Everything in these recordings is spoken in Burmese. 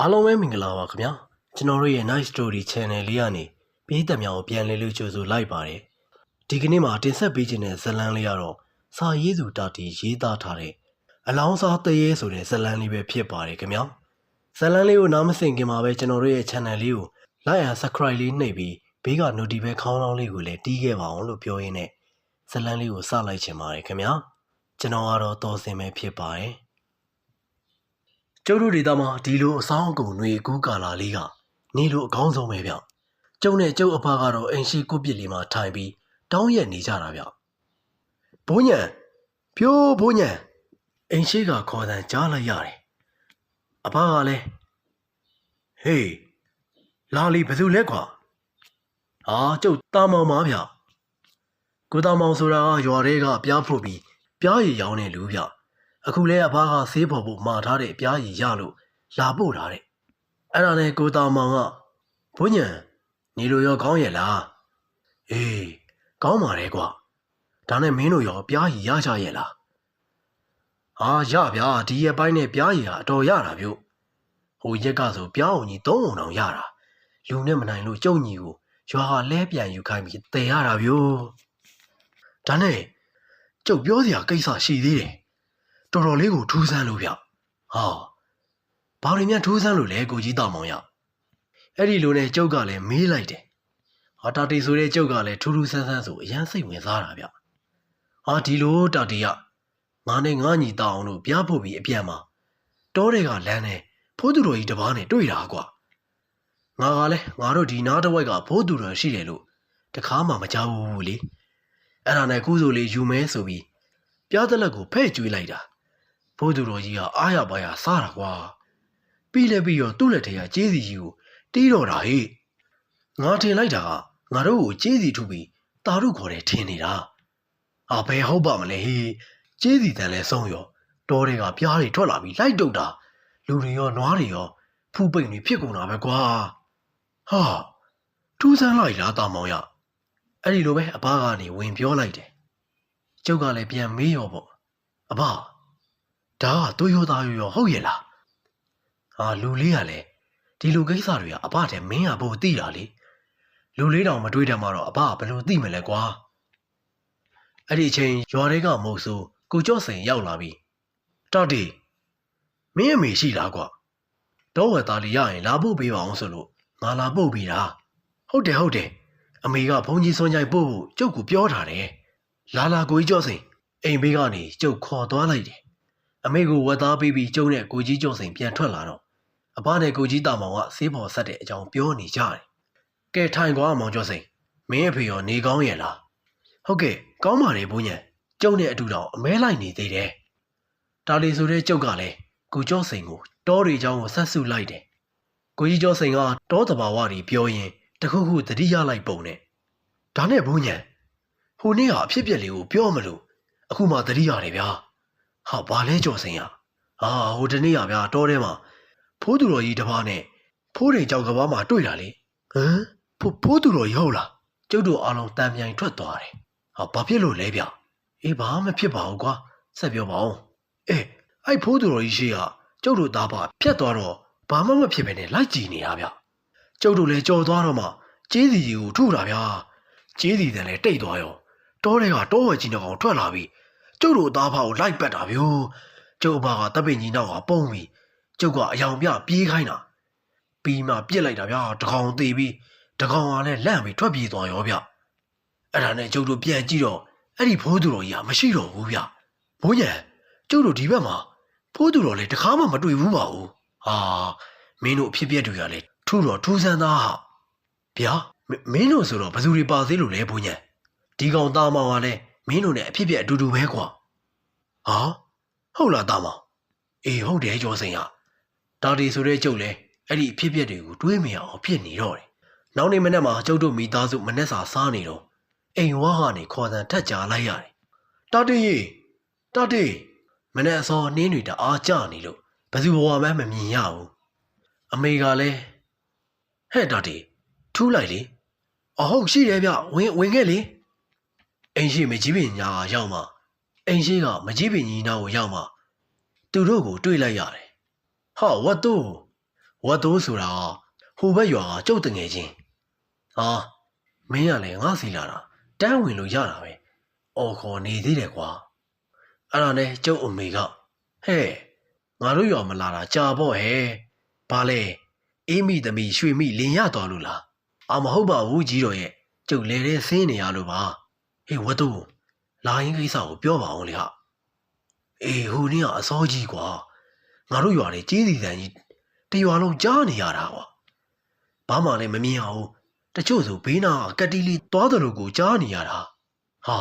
အားလုံးပဲမင်္ဂလာပါခင်ဗျာကျွန်တော်တို့ရဲ့ Nice Story Channel လေးကနေပြည်သက်များကိုပြန်လည်လို့ကြိုဆိုလိုက်ပါတယ်ဒီကနေ့မှာတင်ဆက်ပေးခြင်းတဲ့ဇတ်လန်းလေးကတော့စာရေးသူတာတီရေးသားထားတဲ့အလောင်းစားတရေဆိုတဲ့ဇတ်လန်းလေးပဲဖြစ်ပါတယ်ခင်ဗျာဇတ်လန်းလေးကိုနားမစင်ခင်မှာပဲကျွန်တော်တို့ရဲ့ channel လေးကို like and subscribe လေးနှိပ်ပြီးဘေးက notification ခေါင်းလောင်းလေးကိုလည်းတီးခဲ့ပါအောင်လို့ပြောရင်းနဲ့ဇတ်လန်းလေးကိုစလိုက်ချင်ပါတယ်ခင်ဗျာကျွန်တော်ကတော့တော်စင်ပဲဖြစ်ပါတယ် ကျုပ်တို့ဒေသမှာဒီလိုအဆောင်အကုန်တွေကူးကာလာလေးကနေလိုအကောင်းဆုံးပဲဗျကျုံနဲ့ကျုပ်အဖကတော့အိမ်ရှိကုတ်ပစ်လေးမှာထိုင်ပြီးတောင်းရက်နေကြတာဗျဘိုးညံပြိုးဘိုးညံအိမ်ရှိကခေါ်တန်ကြားလိုက်ရတယ်အဖကလည်းဟေးလာလီဘယ်သူလဲကွာဟာကျုပ်တာမောင်ပါဗျကိုတာမောင်ဆိုတာကရွာတွေကပြားဖို့ပြီးပြားရည်ရောင်းတဲ့လူဗျ အခုလဲအဖားကဆေးပေါ်ဖို့မှာထားတဲ့အပြားကြီးရလို့လာပို့ထားတဲ့အဲ့ဒါနဲ့ကိုတာမောင်ကဘုညံနေလို့ရောကောင်းရဲ့လားအေးကောင်းပါတယ်ကွာဒါနဲ့မင်းတို့ရောပြားကြီးရကြရဲ့လားဟာရဗျာဒီရက်ပိုင်းနဲ့ပြားကြီးဟာအတော်ရတာပြုတ်ဟိုရက်ကဆိုပြားအောင်ကြီးသုံးအောင်တောင်ရတာလူနဲ့မနိုင်လို့ကြုံကြီးကိုရွာကလဲပြန်ယူခိုင်းပြီးတည်ရတာပြုတ်ဒါနဲ့ကျုပ်ပြောစရာကိစ္စရှိသေးတယ် တော်တော်လေးကိုထူးဆန်းလို့ဗျဟာဘာတွေများထူးဆန်းလို့လဲကိုကြီးတောင်မောင်ရအဲ့ဒီလိုနဲ့ကျုပ်ကလည်းမေးလိုက်တယ်ဟာတာတီဆိုတဲ့ကျုပ်ကလည်းထူးထူးဆန်းဆန်းဆိုအရန်စိတ်ဝင်စားတာဗျဟာဒီလိုတာတီကငါနဲ့ငါညီတောင်တို့ပြားဖို့ပြီးအပြန်မှာတောတွေကလမ်းနဲ့ဖိုးသူတော်ကြီးတစ်ပါးနဲ့တွေ့တာကွာငါကလည်းငါတို့ဒီနားတစ်ဝိုက်ကဖိုးသူတော်ရှိတယ်လို့တခါမှမကြောက်ဘူးလေအဲ့ဒါနဲ့ကုစုလေးယူမဲဆိုပြီးပြားတလက်ကိုဖဲ့ကျွေးလိုက်တာ ဘိုးသူတော်ကြီးကအားရပါရစားတာကွာပြီးလဲပြီးတော့သူ့လက်ထဲကကျေးစီကြီးကိုတီးတော့တာဟေ့ငါထင်လိုက်တာကငါတို့ကိုကျေးစီထုပြီးတာတို့ခေါ်တယ်ထင်နေတာအာဘယ်ဟုတ်ပါမလဲဟေ့ကျေးစီတန်လဲဆုံးရောတောတွေကပြားတွေထွက်လာပြီးလိုက်တုတ်တာလူတွေရောနွားတွေရောဖူးပိန်တွေဖြစ်ကုန်တာပဲကွာဟာထူးဆန်းလိုက်လားတာမောင်ရအဲ့ဒီလိုပဲအဘကနေဝင်ပြောလိုက်တယ်ကျုပ်ကလည်းပြန်မေးရောပေါ့အဘ ဒါကသူရောသားရောဟုတ်ရဲ့လားဟာလူလေးကလည်းဒီလူကိစ္စတွေကအဘတဲ့မင်းကဘို့သိတာလေလူလေးတောင်မတွေးတယ်မှတော့အဘကဘယ်လိုသိမလဲကွာအဲ့ဒီအချိန်ရွာတွေကမဟုတ်ဆိုကိုကျော့စိန်ရောက်လာပြီတော်တီမင်းအမေရှိလားကွာတော့ဝက်သားလေးရရင်လာဖို့ပေးပါအောင်ဆိုလို့ငါလာပို့ပေးတာဟုတ်တယ်ဟုတ်တယ်အမေကဘုန်းကြီးစွန်ကြိုင်ပို့ဖို့ကျုပ်ကပြောထားတယ်လာလာကိုကြီးကျော့စိန်အိမ်ဘေးကနေကျုပ်ခေါ်သွားလိုက်တယ် အမေကိုဝက်သားပေးပြီးကျုံတဲ့ကိုကြီးကျော်စိန်ပြန်ထွက်လာတော့အဘနဲ့ကိုကြီးတာမောင်ကဆေးပေါ်ဆက်တဲ့အကြောင်းပြောနေကြတယ်။ကဲထိုင်ကွာမောင်ကျော်စိန်မင်းအဖေရောနေကောင်းရဲ့လား။ဟုတ်ကဲ့ကောင်းပါတယ်ဘုန်းညာကျုံတဲ့အတူတော်အမဲလိုက်နေသေးတယ်။ဒါလီဆိုတဲ့ကျုပ်ကလည်းကိုကျော်စိန်ကိုတောတွေချောင်းကိုဆက်ဆုလိုက်တယ်။ကိုကြီးကျော်စိန်ကတောတဘာဝတွေပြောရင်တခုခုသတိရလိုက်ပုံနဲ့ဒါနဲ့ဘုန်းညာဟိုနေ့ဟာအဖြစ်ပြက်လေးကိုပြောမလို့အခုမှသတိရတယ်ဗျာ။ ဟာဘာလဲကြော်စင်ရဟာဟိုတနေ့ရဗျာတောထဲမှာဖိုးသူတော်ကြီးတစ်ပါးနဲ့ဖိုးတွေကြောက်ကဘာမှတွေ့တာလေဟမ်ဖိုးဖိုးသူတော်ကြီးဟုတ်လားကျုပ်တို့အားလုံးတန်မြိုင်ထွက်သွားတယ်ဟာဘာဖြစ်လို့လဲဗျအေးဘာမှဖြစ်ပါဘူးကွာဆက်ပြောပါဦးအေးအဲ့ဖိုးသူတော်ကြီးရှိကကျုပ်တို့သားပါဖြတ်သွားတော့ဘာမှမဖြစ်ပဲနဲ့လိုက်ကြည့်နေတာဗျကျုပ်တို့လည်းကြော်သွားတော့မှကျေးစီကြီးကိုထုတာဗျာကျေးစီတန်လည်းတိတ်သွားရောတောတွေကတောဝဲကြီးတစ်ကောင်ထွက်လာပြီး ကျုပ်တို့သားဖာကိုလိုက်ပတ်တာဗျို့ကျုပ်အဖကတပ်ပင်ကြီးနောက်ကပုံပြီးကျုပ်ကအယောင်ပြပြေးခိုင်းတာပြီးမှပြစ်လိုက်တာဗျာတကောင်သေးပြီးတကောင်ကလည်းလန့်ပြီးထွက်ပြေးသွားရောဗျအဲ့ဒါနဲ့ကျုပ်တို့ပြန်ကြည့်တော့အဲ့ဒီဖိုးသူတော်ကြီးကမရှိတော့ဘူးဗျဘိုးညံကျုပ်တို့ဒီဘက်မှာဖိုးသူတော်လည်းတခါမှမတွေ့ဘူးပါဘူးဟာမင်းတို့အဖြစ်ပြက်တွေကလည်းထူတော့ထူးဆန်းသားဟာဗျာမမင်းတို့ဆိုတော့ဘယ်သူတွေပါသေးလို့လဲဘိုးညံဒီကောင်သားမောင်ကလည်းမင်းတို့နဲ့အဖြစ်ပြက်အတူတူပဲကွာ ဟာဟုတ်လားတာမောင်အေးဟုတ်တယ်ကျော်စိန်ဟာဒါဒီဆိုတဲ့ကျုပ်လဲအဲ့ဒီအဖြစ်ပြက်တွေကိုတွေးမရအောင်ဖြစ်နေတော့တယ်နောက်နေ့မနေ့မှာကျုပ်တို့မိသားစုမနေ့စာစားနေတော့အိမ်ဝါကနေခေါ်တန်ထက်ကြလိုက်ရတယ်တာတေးရေတာတေးမနေ့အစောနင်းတွေတအားကြနေလို့ဘယ်သူဘဝမှမမြင်ရဘူးအမေကလည်းဟဲ့တာတေးထူးလိုက်လေအဟုတ်ရှိတယ်ဗျဝင်ဝင်ခဲ့လေအိမ်ရှိမကြီးပင်ညာရောက်မှ အိမ်ရှိကမကြီးပင်ကြီးနာကိုရောက်မှသူတို့ကိုတွေ့လိုက်ရတယ်။ဟာဝတ်တို့ဝဝတ်တိုးဆိုတာဟိုဘက်ရွာကကျုပ်တငယ်ချင်းဟာမင်းကလည်းငါစီလာတာတန်းဝင်လို့ရတာပဲအော်ခေါ်နေသေးတယ်ကွာအဲ့ဒါနဲ့ကျုပ်အမေကဟဲ့ငါတို့ရွာမလာတာကြာပေါ့ဟဲ့ဘာလဲအေးမိသမီးရွှေမိလင်ရတော်လို့လားအာမဟုတ်ပါဘူးကြီးတော်ရဲ့ကျုပ်လေတဲ့ဆင်းနေရလို့ပါဟေးဝတ်တိုး လာရင်ကိစ္စကိုပြောပါအောင်လေဟာအေးဟိုနေ့ကအစောကြီးကွာငါတို့ရွာတွေကြီးစီတန်ကြီးတရွာလုံးကြားနေရတာကွာဘာမှလည်းမမြင်အောင်တချို့ဆိုဘေးနာကကက်တီလီသွားတယ်လို့ကိုကြားနေရတာဟာ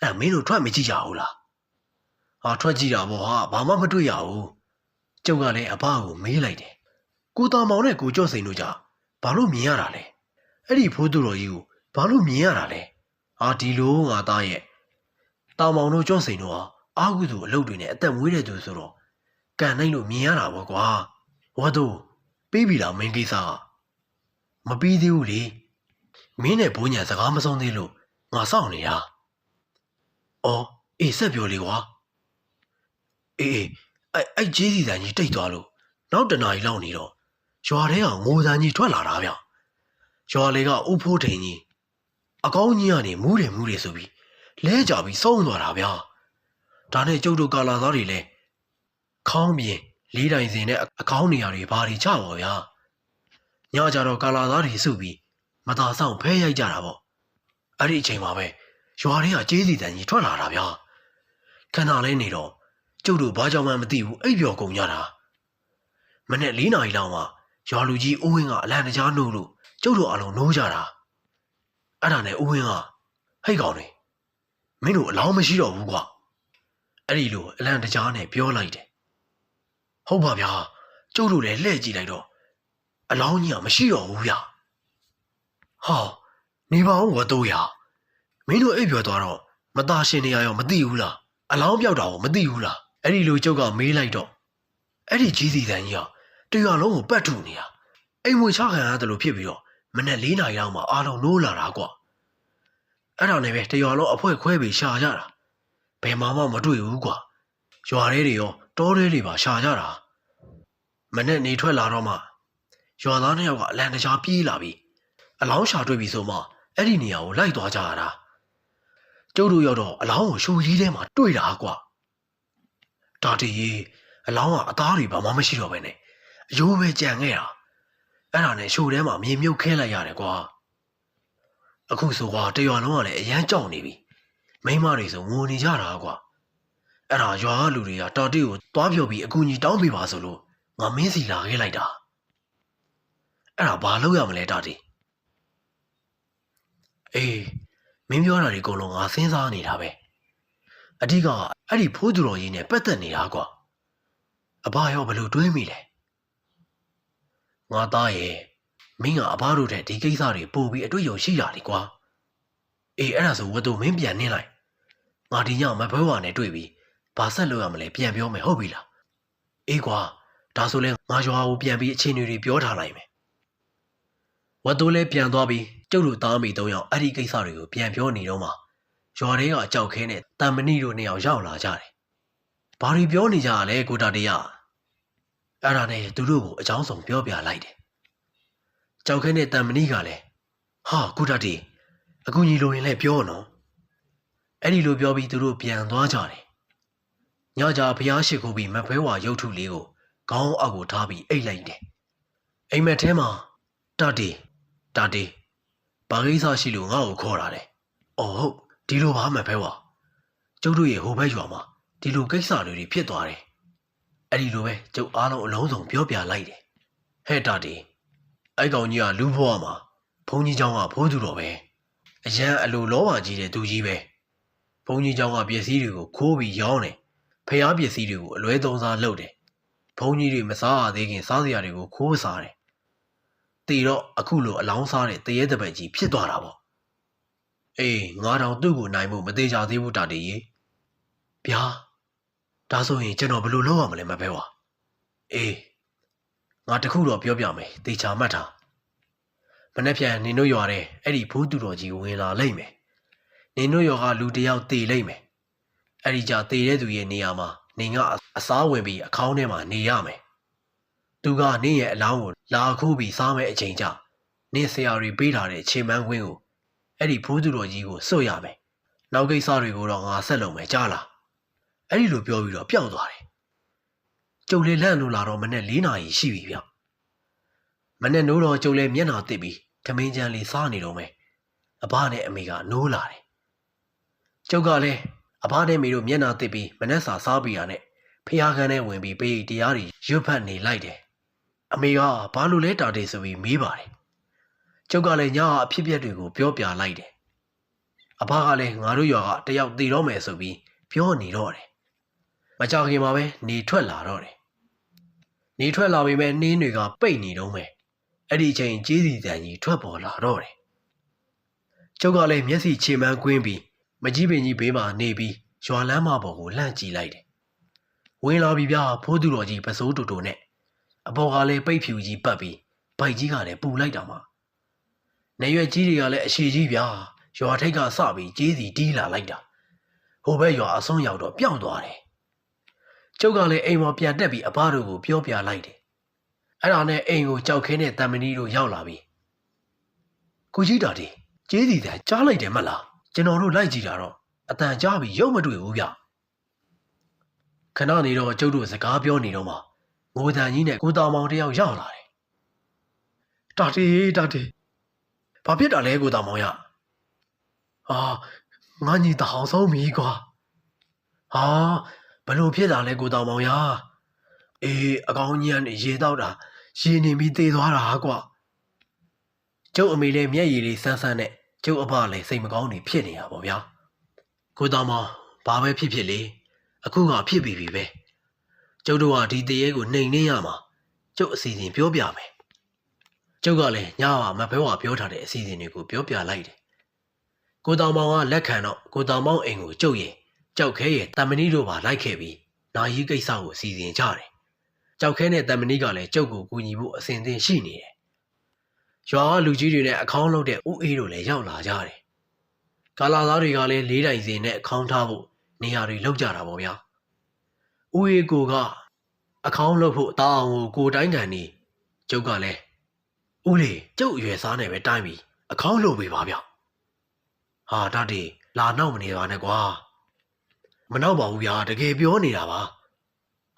အဲ့မင်းတို့ထွက်မကြည့်ကြဘူးလားဟာထွက်ကြည့်တာပေါ့ဟာဘာမှမတွေ့ရဘူးကျုပ်ကလည်းအဘကိုမေးလိုက်တယ်ကိုတာမောင်နဲ့ကိုကျော့စိန်တို့ကြဘာလို့မြင်ရတာလဲအဲ့ဒီဖိုးသူတော်ကြီးကိုဘာလို့မြင်ရတာလဲဟာဒီလိုငါသားရဲ့ တာမောင်တို့ကျော့စိန်တို့ဟာအာဟုသူအလုပ်တွေနဲ့အသက်မွေးတဲ့သူဆိုတော့ကန်နိုင်လို့မြင်ရတာပေါ့ကွာဝတ်တို့ပြီးပြီလားမင်းကိစ္စကမပြီးသေးဘူးလေမင်းနဲ့ဘိုးညာစကားမဆုံးသေးလို့ငါစောင့်နေတာအော်အေးဆက်ပြောလေကွာအေးအေးအဲ့အဲ့ဂျေးစီတန်ကြီးတိတ်သွားလို့နောက်တနားရီလောက်နေတော့ရွာထဲကငိုတန်ကြီးထွက်လာတာဗျရွာလေကဥဖိုးထိန်ကြီးအကောင်းကြီးကနေမူးတယ်မူးတယ်ဆိုပြီး လဲကြပြီးဆုံးသွားတာဗျဒါနဲ့ကျုပ်တို့ကာလာသားတွေလည်းခေါင်းပြင်လေးတိုင်စင်နဲ့အကောင်းနေရာတွေဘာတွေချပါဗျာညကြတော့ကာလာသားတွေစုပြီးမသာဆောင်ဖဲရိုက်ကြတာပေါ့အဲ့ဒီအချိန်မှာပဲရွာတွေကကျေးစီတန်ကြီးထွက်လာတာဗျာခဏလေးနေတော့ကျုပ်တို့ဘာကြောင့်မှမသိဘူးအိပ်ပျော်ကုန်ကြတာမနေ့၄နာရီလောက်မှရွာလူကြီးဦးဝင်းကအလံတကြားနှုတ်လို့ကျုပ်တို့အလုံးနိုးကြတာအဲ့ဒါနဲ့ဦးဝင်းကဟိတ်ကောင်တွေ မင်းတို့အလောင်းမရှိတော့ဘူးကွာအဲ့ဒီလိုအလံတကြားနဲ့ပြောလိုက်တယ်ဟုတ်ပါဗျာကျုပ်တို့လည်းလှည့်ကြည့်လိုက်တော့အလောင်းကြီးကမရှိတော့ဘူးဗျာဟာနေပါဦးဝတ်တော့ရမင်းတို့အိပ်ပျော်သွားတော့မသားရှင်နေရရောမသိဘူးလားအလောင်းပြောက်တာကိုမသိဘူးလားအဲ့ဒီလိုကျုပ်ကမေးလိုက်တော့အဲ့ဒီကြီးစီတန်ကြီးကတရွာလုံးကိုပတ်ထုနေတာအိမ်မွေချခံရတယ်လို့ဖြစ်ပြီးတော့မနေ့၄နာရီလောက်မှအားလုံးနိုးလာတာကွာ အဲ့ဒါနဲ့ပဲတရွာလုံးအဖွဲခွဲပြီးရှာကြတာဘယ်မှမှမတွေ့ဘူးကွာရွာထဲတွေရောတောထဲတွေပါရှာကြတာမနေ့နေထွက်လာတော့မှရွာသားနှစ်ယောက်ကအလံတကြားပြေးလာပြီးအလောင်းရှာတွေ့ပြီဆိုမှအဲ့ဒီနေရာကိုလိုက်သွားကြရတာကျုပ်တို့ရောက်တော့အလောင်းကိုရှိုးကြီးထဲမှာတွေ့တာကွာဒါတည်းအလောင်းကအသားတွေဘာမှမရှိတော့ပဲနဲ့အယိုးပဲကြံခဲ့တာအဲ့ဒါနဲ့ရှိုးထဲမှာမြေမြုပ်ခဲလိုက်ရတယ်ကွာ အခုဆိုကွာတရွာလုံးကလည်းအရန်ကြောက်နေပြီမိန်းမတွေဆိုငိုနေကြတာကွာအဲ့ဒါရွာကလူတွေကတာတီကိုတွားပြောပြီးအကူကြီးတောင်းပေးပါဆိုလို့ငါမင်းစီလာခဲ့လိုက်တာအဲ့ဒါဘာလုပ်ရမလဲတာတီအေးမင်းပြောတာဒီအကုန်လုံးငါစဉ်းစားနေတာပဲအဓိကအဲ့ဒီဖိုးသူတော်ကြီးနဲ့ပတ်သက်နေတာကွာအဘရောဘယ်လိုတွေးမိလဲငါသားရဲ့ မင်းကအဘတို့တဲ့ဒီကိစ္စတွေပို့ပြီးအတွေ့အကြုံရှိတာလေကွာအေးအဲ့ဒါဆိုဝတ်သူမင်းပြန်နှင်းလိုက်ငါဒီညမဘဲဝါနဲ့တွေ့ပြီးဘာဆက်လုပ်ရမလဲပြန်ပြောမယ်ဟုတ်ပြီလားအေးကွာဒါဆိုလဲငါရွာကိုပြန်ပြီးအချင်းတွေပြောထားလိုက်မယ်ဝတ်သူလည်းပြန်သွားပြီးကျုပ်တို့သားမိသုံးယောက်အဲ့ဒီကိစ္စတွေကိုပြန်ပြောနေတော့မှရွာထဲကအကြောက်ခဲနဲ့တန်မဏိတို့နှစ်ယောက်ရောက်လာကြတယ်ဘာတွေပြောနေကြရလဲကိုတာတရအဲ့ဒါနဲ့သူတို့ကိုအကြောင်းဆောင်ပြောပြလိုက်တယ် ကြောက်ခဲနဲ့တန်မဏိကလည်းဟာကိုတာတီအကူကြီးလိုရင်လည်းပြောနော်အဲ့ဒီလိုပြောပြီးသူတို့ပြန်သွားကြတယ်ညကြဖျားရှိခိုးပြီးမဖဲဝါရုပ်ထုလေးကိုခေါင်းအောက်ကိုထားပြီးအိတ်လိုက်တယ်အိမ်မက်ထဲမှာတာတီတာတီဘာကိစ္စရှိလို့ငါ့ကိုခေါ်တာလဲအော်ဟုတ်ဒီလိုပါမဖဲဝါကျုပ်တို့ရဲ့ဟိုဘက်ရွာမှာဒီလိုကိစ္စတွေဖြစ်သွားတယ်အဲ့ဒီလိုပဲကျုပ်အားလုံးအလုံးစုံပြောပြလိုက်တယ်ဟဲ့တာတီ အဲ့ကောင်ကြီးကလူဘွားမှာဘုန်းကြီးเจ้าကဖိုးသူတော်ပဲအရန်အလိုလောပါကြီးတဲ့သူကြီးပဲဘုန်းကြီးเจ้าကပစ္စည်းတွေကိုခိုးပြီးရောင်းတယ်ဖျားပစ္စည်းတွေကိုအလွဲသုံးစားလုပ်တယ်ဘုန်းကြီးတွေမစားရသေးခင်စားစရာတွေကိုခိုးစားတယ်တီတော့အခုလိုအလောင်းစားတဲ့တရေတပည့်ကြီးဖြစ်သွားတာပေါ့အေးငါတောင်သူ့ကိုနိုင်ဖို့မသေးကြသေးဘူးတာတီကြီးဗျာဒါဆိုရင်ကျွန်တော်ဘယ်လိုလုပ်ရမလဲမပဲဝါအေး ငါတခုတော့ပြောပြမယ်တေချာမှတ်ထားမနေ့ပြန်နင်တို့ရွာတဲ့အဲ့ဒီဘူးသူတော်ကြီးဝင်လာလိမ့်မယ်နင်တို့ရွာကလူတယောက်တေလိမ့်မယ်အဲ့ဒီကြတေတဲ့သူရဲ့နေရာမှာနင်ကအစားဝင်ပြီးအခေါင်းထဲမှာနေရမယ်သူကနင့်ရဲ့အလောင်းကိုလာခိုးပြီးစားမဲ့အချိန်ကျနင့်ဆရာတွေပေးထားတဲ့ခြေမန်းခွင်းကိုအဲ့ဒီဖိုးသူတော်ကြီးကိုစွတ်ရမယ်နောက်ကိစ္စတွေကိုတော့ငါဆက်လုပ်မယ်ကြားလားအဲ့ဒီလိုပြောပြီးတော့ပျောက်သွားတယ် ကျုပ်လေးလန့်လို့လာတော့မနဲ့၄နာရီရှိပြီဗျမနဲ့နိုးတော့ကျုပ်လေးမျက်နှာတစ်ပြီးထမင်းချမ်းလေးစားနေတော့မယ်အဘနဲ့အမေကနိုးလာတယ်ကျုပ်ကလည်းအဘနဲ့မေတို့မျက်နှာတစ်ပြီးမနဲ့စာစားပြီးရတဲ့ဖះခန်းထဲဝင်ပြီးပေးတရားတွေရွတ်ဖတ်နေလိုက်တယ်အမေကဘာလို့လဲတာတယ်ဆိုပြီးမေးပါတယ်ကျုပ်ကလည်းညာအဖြစ်အပျက်တွေကိုပြောပြလိုက်တယ်အဘကလည်းငါတို့ရွာကတယောက်တည်တော့မယ်ဆိုပြီးပြောနေတော့တယ် မကြခင်မှာပဲနေထွက်လာတော့တယ်နေထွက်လာပြီမဲ့နှင်းတွေကပိတ်နေတော့မယ်အဲ့ဒီအချိန်ကြေးစီတန်ကြီးထွက်ပေါ်လာတော့တယ်ကျုပ်ကလည်းမျက်စိချေမှန်းကွင်းပြီးမကြီးပင်ကြီးဘေးမှာနေပြီးရွာလမ်းမပေါ်ကိုလှမ်းကြည့်လိုက်တယ်ဝင်လာပြီဗျာဖိုးသူတော်ကြီးပစိုးတူတူနဲ့အပေါ်ကလည်းပိတ်ဖြူကြီးပတ်ပြီးဗိုက်ကြီးကလည်းပူလိုက်တာမှာနေရွက်ကြီးတွေကလည်းအရှိကြီးဗျာရွာထိပ်ကစပြီးကြေးစီတီးလာလိုက်တာဟိုဘက်ရွာအဆုံးရောက်တော့ပျောက်သွားတယ် ကျုပ်ကလည်းအိမ်ပေါ်ပြန်တက်ပြီးအဘတို့ကိုပြောပြလိုက်တယ်အဲ့ဒါနဲ့အိမ်ကိုကြောက်ခင်းတဲ့တမန်ကြီးတို့ရောက်လာပြီကိုကြီးတာဒီကြေးစီတန်ကြားလိုက်တယ်မလားကျွန်တော်တို့လိုက်ကြည့်တာတော့အတန်ကြားပြီးရုပ်မတွေ့ဘူးဗျခဏနေတော့ကျုပ်တို့စကားပြောနေတော့မှငိုတန်ကြီးနဲ့ကိုတောင်မောင်တယောက်ရောက်လာတယ်တာတီတာတီဘာဖြစ်တာလဲကိုတောင်မောင်ရဟာငါညီတအောင်ဆုံးပြီကွာဟာ ဘလို့ဖြစ်တာလဲကိုတောင်မောင်ရအေးအကောင်ကြီးကနေရေတော့တာရေနေပြီးသေသွားတာကွာကျုပ်အမေလည်းမျက်ရည်လေးဆန်းဆန်းနဲ့ကျုပ်အဖလည်းစိတ်မကောင်းနေဖြစ်နေတာပေါ့ဗျာကိုတောင်မောင်ဘာပဲဖြစ်ဖြစ်လေအခုကဖြစ်ပြီပြီပဲကျုပ်တို့ကဒီတရေကိုနှိမ်နှင်းရမှာကျုပ်အစီအစဉ်ပြောပြမယ်ကျုပ်ကလည်းညကမဖဲဝါပြောထားတဲ့အစီအစဉ်တွေကိုပြောပြလိုက်တယ်ကိုတောင်မောင်ကလက်ခံတော့ကိုတောင်မောင်အိမ်ကိုကျုပ်ရဲ့ ကြောက်ခဲရဲ့တမဏိတို့ပါလိုက်ခဲ့ပြီးနာယီကိစ္စကိုစီစဉ်ကြတယ်ကြောက်ခဲနဲ့တမဏိကလည်းကျုပ်ကိုကူညီဖို့အစဉ်သင့်ရှိနေတယ်ရွာကလူကြီးတွေနဲ့အခေါင်းလုပ်တဲ့ဦးအေးတို့လည်းရောက်လာကြတယ်ကာလာသားတွေကလည်းလေးတိုင်စင်နဲ့အခေါင်းထားဖို့နေရာတွေလောက်ကြတာပေါ့ဗျာ။ဦးအေးကိုကအခေါင်းလုပ်ဖို့တာအောင်ကိုကိုတိုင်းကန်နေကျုပ်ကလည်းဦးလေးကျုပ်အရွယ်စားနေပဲတိုင်းပြီးအခေါင်းလုပ်ပေးပါဗျ။ဟာတတိလာနောက်မနေပါနဲ့ကွာ။ မနောက်ပါဘူးဗျာတကယ်ပြောနေတာပါ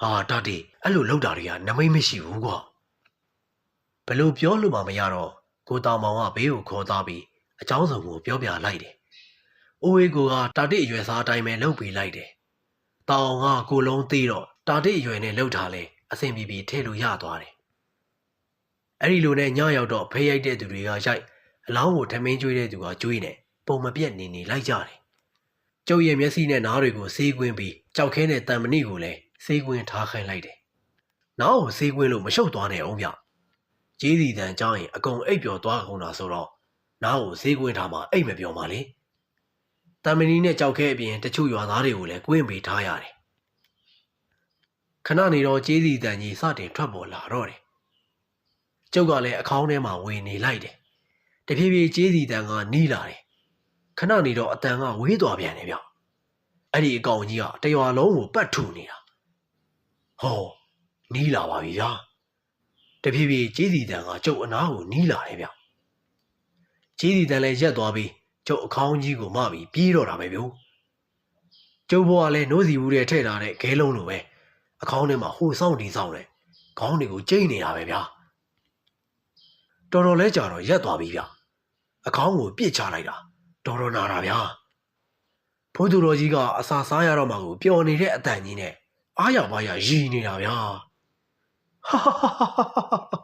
ဟာတတိအဲ့လိုလောက်တာတွေကနမိတ်မရှိဘူးကွာဘလို့ပြောလို့မှမရတော့ကိုတာမောင်ကဘေးကိုခေါ်သားပြီးအကြောင်းစုံကိုပြောပြလိုက်တယ်အိုးအေးကိုကတာတိအရွယ်စားအတိုင်းပဲလှုပ်ပေးလိုက်တယ်တောင်ကကိုလုံးသေးတော့တာတိအရွယ်နဲ့လှုပ်ထားလဲအဆင်ပြေပြေထည့်လို့ရသွားတယ်အဲ့ဒီလိုနဲ့ညရောက်တော့ဖေးရိုက်တဲ့သူတွေကရိုက်အလောင်းကိုထမင်းကျွေးတဲ့သူကကျွေးနေပုံမပြတ်နေနေလိုက်ကြတယ် ကျုပ်ရဲ့မျက်စိနဲ့နားတွေကိုဆေးကွင်းပြီးကြောက်ခဲတဲ့တံမဏိကိုလည်းဆေးကွင်းထားခိုင်းလိုက်တယ်။နောက်ကိုဆေးကွင်းလို့မရှုပ်သွားနဲ့အောင်ဗျ။ကြီးစီတန်ကြောင်းရင်အကုန်အိပ်ပျော်သွားကုန်တာဆိုတော့နောက်ကိုဆေးကွင်းထားမှအိပ်မပျော်ပါလေ။တမနီနဲ့ကြောက်ခဲအပြင်တချို့ရွာသားတွေကိုလည်းကွင်းပေးထားရတယ်ခဏနေတော့ကျေးစီတန်ကြီးစတင်ထွက်ပေါ်လာတော့တယ်ကျုပ်ကလည်းအခေါင်းထဲမှာဝင်နေလိုက်တယ်တဖြည်းဖြည်းကျေးစီတန်ကနီးလာတယ် ခဏနေတော့အတန်ကဝေးသွားပြန်တယ်ဗျအဲ့ဒီအကောင်ကြီးကတရွာလုံးကိုပတ်ထူနေတာဟောနီးလာပါပြီဗျာတဖြည်းဖြည်းကျေးစီတန်ကကျုပ်အနားကိုနီးလာတယ်ဗျကျေးစီတန်လည်းရက်သွားပြီးကျုပ်အခေါင်းကြီးကိုမပြီးပြေးတော့တာပဲဗျို့ကျုပ်ဘွားလည်းနိုးစီဘူးတဲ့ထဲ့ထားတဲ့ခဲလုံးလိုပဲအခေါင်းထဲမှာဟိုဆောင်ဒီဆောင်တယ်ခေါင်းတွေကိုကျိတ်နေတာပဲဗျာတော်တော်လဲကြာတော့ရက်သွားပြီဗျအခေါင်းကိုပြစ်ချလိုက်တာ တော်တော်နာတာဗျာဖိုးသူတော်ကြီးကအစာစားရတော့မှကိုပျော်နေတဲ့အတန်ကြီးနဲ့အားရပါရရည်နေတာဗျာဟာဟာဟာ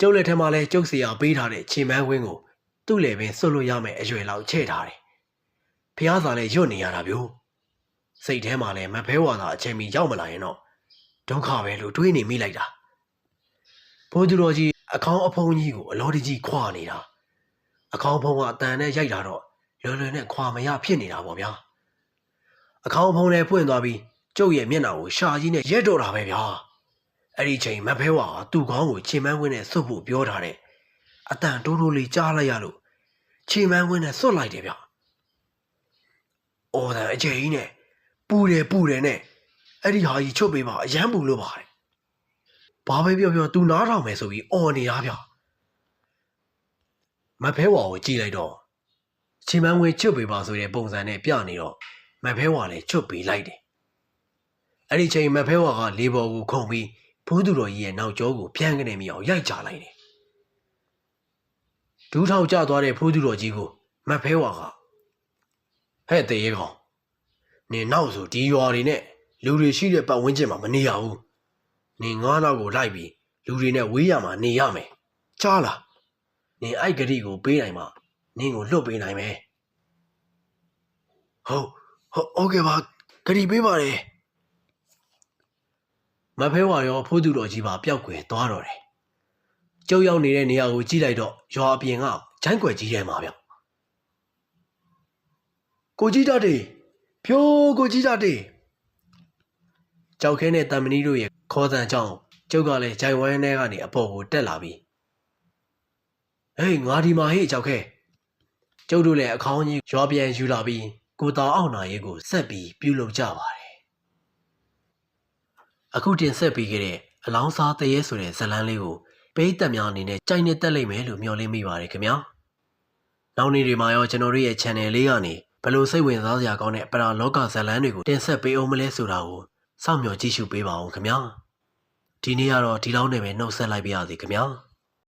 ကျုပ်လက်ထဲမှာလဲကျုပ်စီအောင်ပေးထားတဲ့ခြေမန်းဝင်းကိုသူ့လည်းပင်ဆွတ်လို့ရမယ်အရွယ်လောက်ချဲ့ထားတယ်။ဖះစာလည်းရွတ်နေရတာဗျို့။စိတ်ထဲမှာလည်းမဖဲဝါသာအချိန်မီရောက်မလာရင်တော့ဒုက္ခပဲလို့တွေးနေမိလိုက်တာ။ဘိုးသူတော်ကြီးအခေါင်းအဖုံးကြီးကိုအလောတကြီးခွာနေတာ။ အခေါင်းဖုံးကအတန်နဲ့ရိုက်လာတော့လွယ်လွယ်နဲ့ခွာမရဖြစ်နေတာပေါ့ဗျာ။အခေါင်းဖုံးလည်းပွင့်သွားပြီးကျုပ်ရဲ့မျက်နှာကိုရှာကြီးနဲ့ရက်တော့တာပဲဗျာ။အဲ့ဒီချိန်မဖဲဝါကသူ့ခေါင်းကိုခြေမန်းဝင်းနဲ့ဆွတ်ဖို့ပြောထားတဲ့အတန်တိုးတိုးလေးကြားလိုက်ရလို့ခြေမန်းဝင်းနဲ့စွတ်လိုက်တယ်ဗျ။အော်တန်အကျယ်ကြီးနဲ့ပူတယ်ပူတယ်နဲ့အဲ့ဒီဟာကြီးချုပ်ပေးပါအရန်ပူလို့ပါတယ်ဘာပဲပြောပြော तू နားထောင်မယ်ဆိုပြီးអော်နေတာဗျ မဖဲဝါကိုကြည့်လိုက်တော့ချီမန်းငွေချွတ်ပေးပါဆိုတဲ့ပုံစံနဲ့ပြနေတော့မဖဲဝါလည်းချွတ်ပေးလိုက်တယ်အဲ့ဒီချိန်မဖဲဝါကလေဘော်ကိုခုန်ပြီးဘိုးသူတော်ကြီးရဲ့နောက်ကျောကိုပြန်ကနေမိအောင်ရိုက်ချလိုက်တယ်ဒူးထောင်ကျသွားတဲ့ဘိုးသူတော်ကြီးကိုမဖဲဝါကဟဲ့တေးရဲကောင်နင်နောက်ဆိုဒီရွာတွေနဲ့လူတွေရှိတဲ့ပတ်ဝန်းကျင်မှာမနေရဘူးနင်ငါးနောက်ကိုလိုက်ပြီးလူတွေနဲ့ဝေးရမှာနေရမယ်ကြားလား နင်အဲ့ဂတိကိုပေးနိုင်မှာနင်ကိုလွတ်ပေးနိုင်မယ်ဟုတ်ဟုတ်โอเคပါဂတိပေးပါတယ်မဖဲဝါရောဖိုးသူတော်ကြီးပါပျောက်ကွယ်သွားတော့တယ်ကျုပ်ရောက်နေတဲ့နေရာကိုကြည့်လိုက်တော့ရွာအပြင်ကဂျိုင်းကွယ်ကြီးထဲမှာဗျကိုကြီးတတ်တယ်ဖြိုးကိုကြီးတတ်တယ်ကြောက်ခဲနဲ့တမ်မဏီတို့ရဲ့ခေါ်တန်ကြောင့်ကျုပ်ကလည်းဂျိုင်ဝိုင်းထဲကနေအပေါ်ကိုတက်လာပြီ ဟေးငါဒီမှာဟေးကြောက်ခဲကျုပ်တို့လည်းအခေါင်းကြီးရွာပြန်ယူလာပြီးကိုတာအောင်နာရေးကိုဆက်ပြီးပြုလုပ်ကြပါတယ်အခုတင်ဆက်ပြီးခဲ့တဲ့အလောင်းစားတရေဆိုတဲ့ဇတ်လန်းလေးကိုပိတ်သက်များအနေနဲ့ကြိုက်နေတက်လိမ့်မယ်လို့မျှော်လင့်မိပါတယ်ခင်ဗျာနောက်နေ့တွေမှာရောကျွန်တော်တို့ရဲ့ channel လေးကနေဘယ်လိုစိတ်ဝင်စားစရာကောင်းတဲ့ပရာလောကဇတ်လန်းတွေကိုတင်ဆက်ပေးအောင်မလဲဆိုတာကိုစောင့်မျှော်ကြည့်ရှုပေးပါအောင်ခင်ဗျာဒီနေ့ကတော့ဒီလောက်နဲ့ပဲနှုတ်ဆက်လိုက်ပါရစေခင်ဗျာ